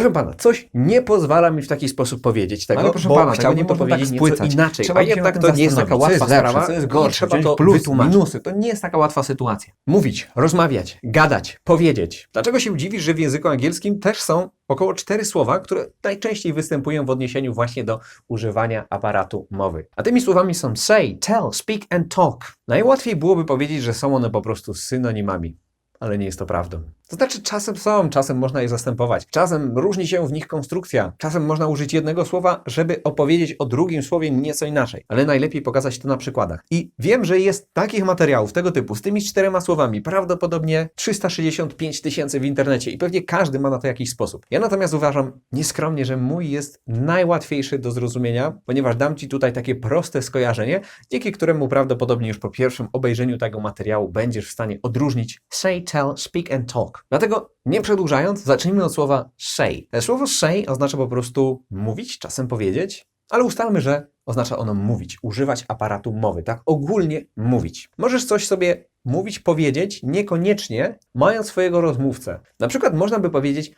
Proszę pana, coś nie pozwala mi w taki sposób powiedzieć tego, Ale proszę bo pana, chciałbym nie to tak powiedzieć nieco spłycać. inaczej, Trzeba a jednak to nie jest taka łatwa jest lepsze, sprawa co jest gorsze, trzeba to plusy, wytłumaczyć. minusy. To nie jest taka łatwa sytuacja. Mówić, rozmawiać, gadać, powiedzieć. Dlaczego się dziwisz, że w języku angielskim też są około cztery słowa, które najczęściej występują w odniesieniu właśnie do używania aparatu mowy? A tymi słowami są say, tell, speak and talk. Najłatwiej byłoby powiedzieć, że są one po prostu synonimami. Ale nie jest to prawdą. To znaczy, czasem są, czasem można je zastępować, czasem różni się w nich konstrukcja, czasem można użyć jednego słowa, żeby opowiedzieć o drugim słowie nieco inaczej, ale najlepiej pokazać to na przykładach. I wiem, że jest takich materiałów tego typu, z tymi czterema słowami, prawdopodobnie 365 tysięcy w internecie i pewnie każdy ma na to jakiś sposób. Ja natomiast uważam nieskromnie, że mój jest najłatwiejszy do zrozumienia, ponieważ dam Ci tutaj takie proste skojarzenie, dzięki któremu prawdopodobnie już po pierwszym obejrzeniu tego materiału będziesz w stanie odróżnić say, tell, speak and talk. Dlatego nie przedłużając, zacznijmy od słowa say. E, Słowo say oznacza po prostu mówić, czasem powiedzieć, ale ustalmy, że oznacza ono mówić, używać aparatu mowy, tak? Ogólnie mówić. Możesz coś sobie mówić, powiedzieć, niekoniecznie mając swojego rozmówcę. Na przykład można by powiedzieć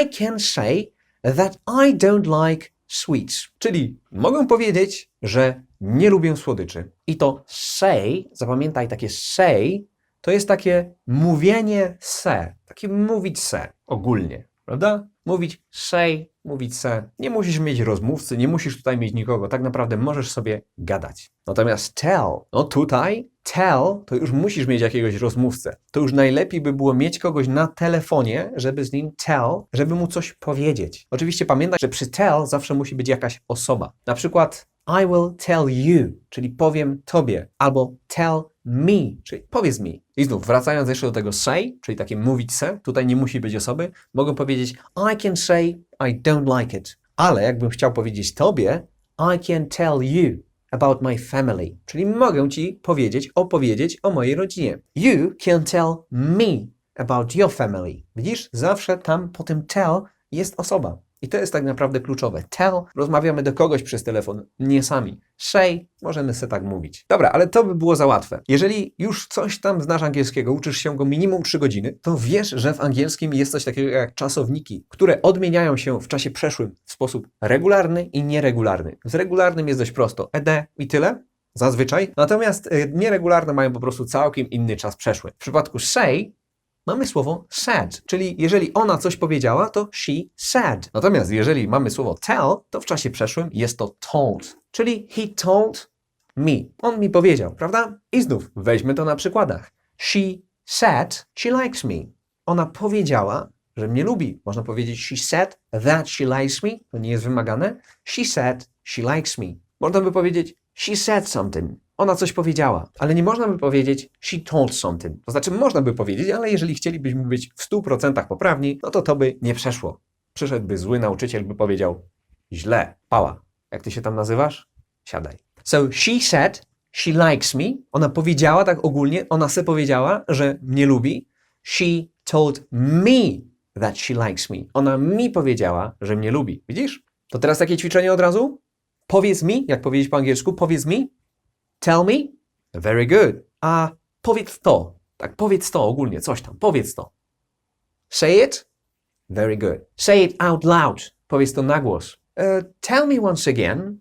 I can say that I don't like sweets. Czyli mogę powiedzieć, że nie lubię słodyczy. I to say, zapamiętaj takie say, to jest takie mówienie se, takie mówić se ogólnie, prawda? Mówić say, mówić se. Nie musisz mieć rozmówcy, nie musisz tutaj mieć nikogo, tak naprawdę możesz sobie gadać. Natomiast tell, no tutaj tell to już musisz mieć jakiegoś rozmówcę. To już najlepiej by było mieć kogoś na telefonie, żeby z nim tell, żeby mu coś powiedzieć. Oczywiście pamiętaj, że przy tell zawsze musi być jakaś osoba. Na przykład I will tell you, czyli powiem tobie, albo tell me, czyli powiedz mi. I znów, wracając jeszcze do tego say, czyli takie mówić se, tutaj nie musi być osoby, mogę powiedzieć I can say I don't like it. Ale jakbym chciał powiedzieć tobie, I can tell you about my family, czyli mogę ci powiedzieć, opowiedzieć o mojej rodzinie. You can tell me about your family. Widzisz, zawsze tam po tym tell jest osoba. I to jest tak naprawdę kluczowe. Tell, rozmawiamy do kogoś przez telefon, nie sami. Say, możemy sobie tak mówić. Dobra, ale to by było za łatwe. Jeżeli już coś tam znasz angielskiego, uczysz się go minimum 3 godziny, to wiesz, że w angielskim jest coś takiego jak czasowniki, które odmieniają się w czasie przeszłym w sposób regularny i nieregularny. Z regularnym jest dość prosto. ED i tyle. Zazwyczaj. Natomiast y, nieregularne mają po prostu całkiem inny czas przeszły. W przypadku say mamy słowo said, czyli jeżeli ona coś powiedziała, to she said. Natomiast jeżeli mamy słowo tell, to w czasie przeszłym jest to told, czyli he told me. On mi powiedział, prawda? I znów weźmy to na przykładach. She said she likes me. Ona powiedziała, że mnie lubi. Można powiedzieć she said that she likes me. To nie jest wymagane. She said she likes me. Można by powiedzieć she said something. Ona coś powiedziała, ale nie można by powiedzieć she told something. To znaczy można by powiedzieć, ale jeżeli chcielibyśmy być w 100% poprawni, no to to by nie przeszło. Przyszedłby zły nauczyciel, by powiedział źle, pała. Jak ty się tam nazywasz? Siadaj. So she said she likes me. Ona powiedziała tak ogólnie, ona se powiedziała, że mnie lubi. She told me that she likes me. Ona mi powiedziała, że mnie lubi. Widzisz? To teraz takie ćwiczenie od razu? Powiedz mi, jak powiedzieć po angielsku, powiedz mi. Tell me. Very good. A powiedz to. Tak, powiedz to ogólnie, coś tam. Powiedz to. Say it. Very good. Say it out loud. Powiedz to na głos. Uh, tell me once again.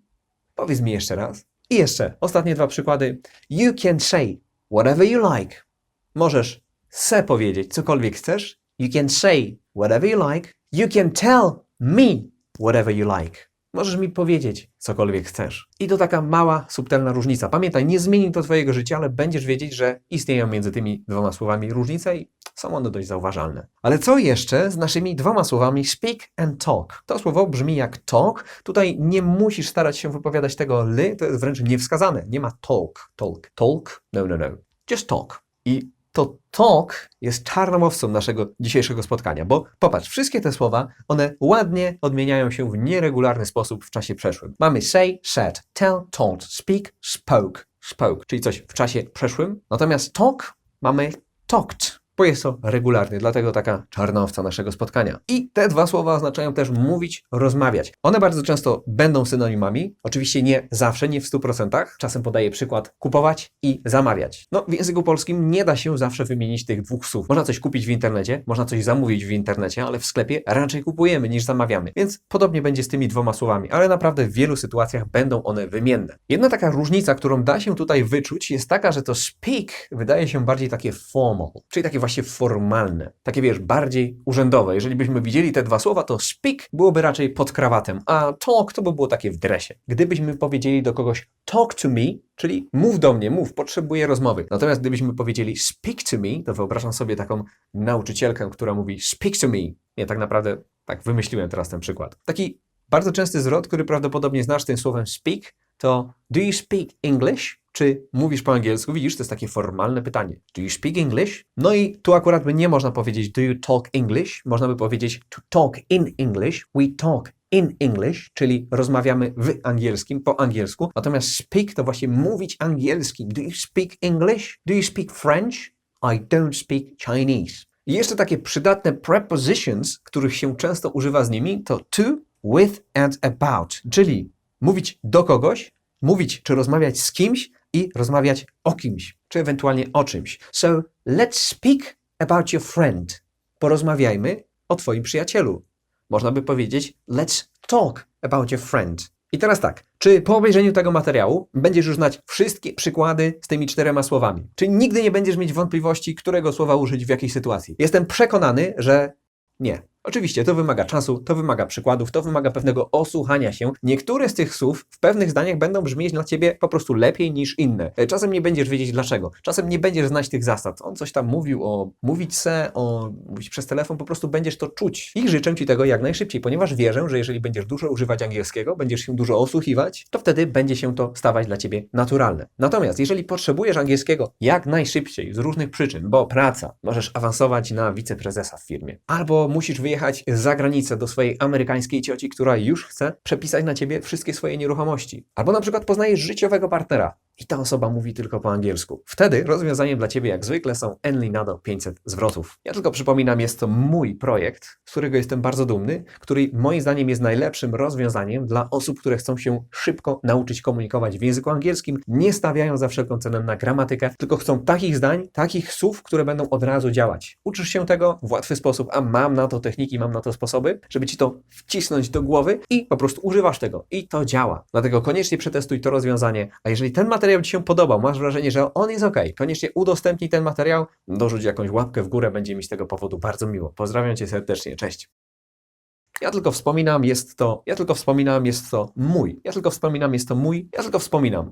Powiedz mi jeszcze raz. I jeszcze, ostatnie dwa przykłady. You can say whatever you like. Możesz se powiedzieć cokolwiek chcesz. You can say whatever you like. You can tell me whatever you like. Możesz mi powiedzieć cokolwiek chcesz. I to taka mała, subtelna różnica. Pamiętaj, nie zmieni to Twojego życia, ale będziesz wiedzieć, że istnieją między tymi dwoma słowami różnice i są one dość zauważalne. Ale co jeszcze z naszymi dwoma słowami speak and talk? To słowo brzmi jak talk. Tutaj nie musisz starać się wypowiadać tego ly, to jest wręcz niewskazane. Nie ma talk, talk, talk, no, no, no. Just talk. I to talk jest czarną owcą naszego dzisiejszego spotkania, bo popatrz, wszystkie te słowa, one ładnie odmieniają się w nieregularny sposób w czasie przeszłym. Mamy say, said, tell, told, speak, spoke, spoke, czyli coś w czasie przeszłym. Natomiast talk mamy talked. Bo jest to regularny, dlatego taka czarna owca naszego spotkania. I te dwa słowa oznaczają też mówić, rozmawiać. One bardzo często będą synonimami, oczywiście nie zawsze, nie w 100%. Czasem podaję przykład kupować i zamawiać. No, w języku polskim nie da się zawsze wymienić tych dwóch słów. Można coś kupić w internecie, można coś zamówić w internecie, ale w sklepie raczej kupujemy niż zamawiamy. Więc podobnie będzie z tymi dwoma słowami, ale naprawdę w wielu sytuacjach będą one wymienne. Jedna taka różnica, którą da się tutaj wyczuć, jest taka, że to speak wydaje się bardziej takie formal, czyli takie właśnie formalne, takie wiesz, bardziej urzędowe. Jeżeli byśmy widzieli te dwa słowa, to speak byłoby raczej pod krawatem, a talk to by było takie w dresie. Gdybyśmy powiedzieli do kogoś talk to me, czyli mów do mnie, mów, potrzebuję rozmowy. Natomiast gdybyśmy powiedzieli speak to me, to wyobrażam sobie taką nauczycielkę, która mówi speak to me. Nie, tak naprawdę tak wymyśliłem teraz ten przykład. Taki bardzo częsty zwrot, który prawdopodobnie znasz tym słowem speak, to do you speak English? Czy mówisz po angielsku? Widzisz, to jest takie formalne pytanie. Do you speak English? No i tu akurat by nie można powiedzieć do you talk English? Można by powiedzieć to talk in English. We talk in English, czyli rozmawiamy w angielskim, po angielsku. Natomiast speak to właśnie mówić angielskim. Do you speak English? Do you speak French? I don't speak Chinese. I jeszcze takie przydatne prepositions, których się często używa z nimi, to to, with and about, czyli mówić do kogoś, mówić czy rozmawiać z kimś i rozmawiać o kimś, czy ewentualnie o czymś. So, let's speak about your friend. Porozmawiajmy o twoim przyjacielu. Można by powiedzieć, let's talk about your friend. I teraz tak, czy po obejrzeniu tego materiału będziesz już znać wszystkie przykłady z tymi czterema słowami? Czy nigdy nie będziesz mieć wątpliwości, którego słowa użyć w jakiej sytuacji? Jestem przekonany, że nie. Oczywiście to wymaga czasu, to wymaga przykładów, to wymaga pewnego osłuchania się. Niektóre z tych słów w pewnych zdaniach będą brzmieć dla ciebie po prostu lepiej niż inne. E, Czasem nie będziesz wiedzieć dlaczego. Czasem nie będziesz znać tych zasad. On coś tam mówił o mówić se, o mówić przez telefon, po prostu będziesz to czuć. I życzę ci tego jak najszybciej, ponieważ wierzę, że jeżeli będziesz dużo używać angielskiego, będziesz się dużo osłuchiwać, to wtedy będzie się to stawać dla ciebie naturalne. Natomiast jeżeli potrzebujesz angielskiego jak najszybciej z różnych przyczyn, bo praca, możesz awansować na wiceprezesa w firmie, albo musisz wyjechać za granicę do swojej amerykańskiej cioci, która już chce przepisać na ciebie wszystkie swoje nieruchomości, albo na przykład poznajesz życiowego partnera i ta osoba mówi tylko po angielsku. Wtedy rozwiązaniem dla Ciebie, jak zwykle, są Enlinado 500 zwrotów. Ja tylko przypominam, jest to mój projekt, z którego jestem bardzo dumny, który moim zdaniem jest najlepszym rozwiązaniem dla osób, które chcą się szybko nauczyć komunikować w języku angielskim, nie stawiają za wszelką cenę na gramatykę, tylko chcą takich zdań, takich słów, które będą od razu działać. Uczysz się tego w łatwy sposób, a mam na to techniki, mam na to sposoby, żeby Ci to wcisnąć do głowy i po prostu używasz tego i to działa. Dlatego koniecznie przetestuj to rozwiązanie, a jeżeli ten materiał Ci się podobał, masz wrażenie, że on jest ok, koniecznie udostępnij ten materiał, dorzuć jakąś łapkę w górę, będzie mi z tego powodu bardzo miło. Pozdrawiam Cię serdecznie, cześć. Ja tylko wspominam, jest to, ja tylko wspominam, jest to mój. Ja tylko wspominam, jest to mój. Ja tylko wspominam.